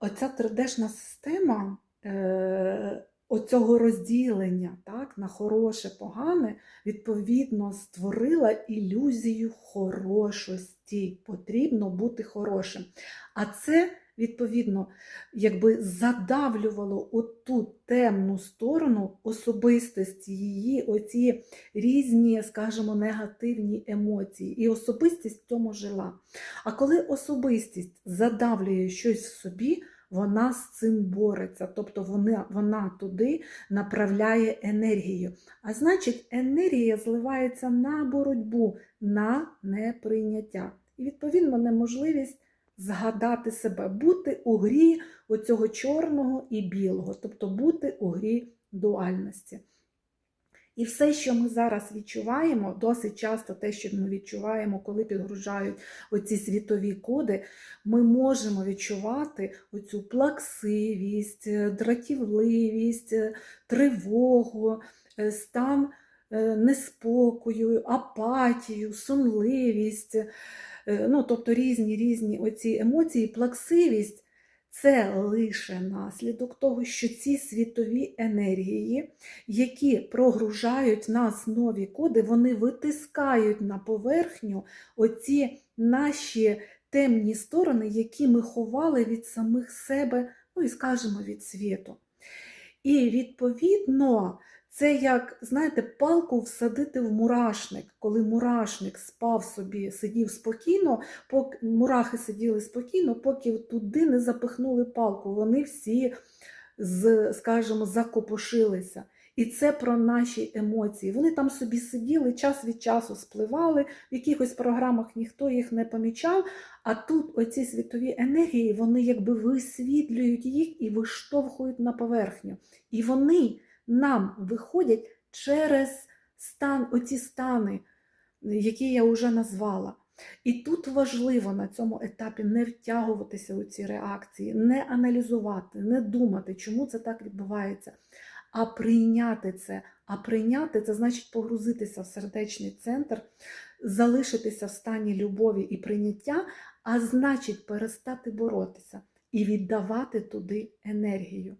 Оця 3D-шна система е, оцього розділення так, на хороше, погане, відповідно, створила ілюзію хорошості. Потрібно бути хорошим. А це, відповідно, якби задавлювало оту темну сторону особистості, її оці різні, скажімо, негативні емоції. І особистість в цьому жила. А коли особистість задавлює щось в собі, вона з цим бореться, тобто вона, вона туди направляє енергію. А значить, енергія зливається на боротьбу, на неприйняття. І відповідно неможливість згадати себе, бути у грі оцього чорного і білого, тобто бути у грі дуальності. І все, що ми зараз відчуваємо, досить часто те, що ми відчуваємо, коли підгружають оці світові коди, ми можемо відчувати оцю плаксивість, е, дратівливість, е, тривогу, е, стан неспокою, апатію, сонливість, ну, тобто різні різні оці емоції, плаксивість. Це лише наслідок того, що ці світові енергії, які прогружають нас нові коди, вони витискають на поверхню оці наші темні сторони, які ми ховали від самих себе, ну і скажімо, від світу. І відповідно, це як, знаєте, палку всадити в мурашник, коли мурашник спав собі, сидів спокійно, поки мурахи сиділи спокійно, поки туди не запихнули палку. Вони всі, скажімо, закопошилися. І це про наші емоції. Вони там собі сиділи, час від часу спливали, в якихось програмах ніхто їх не помічав. А тут оці світові енергії, вони якби висвітлюють їх і виштовхують на поверхню. І вони нам виходять через стан, оці стани, які я вже назвала. І тут важливо на цьому етапі не втягуватися у ці реакції, не аналізувати, не думати, чому це так відбувається, а прийняти це. А прийняти це значить погрузитися в сердечний центр, залишитися в стані любові і прийняття, а значить перестати боротися і віддавати туди енергію.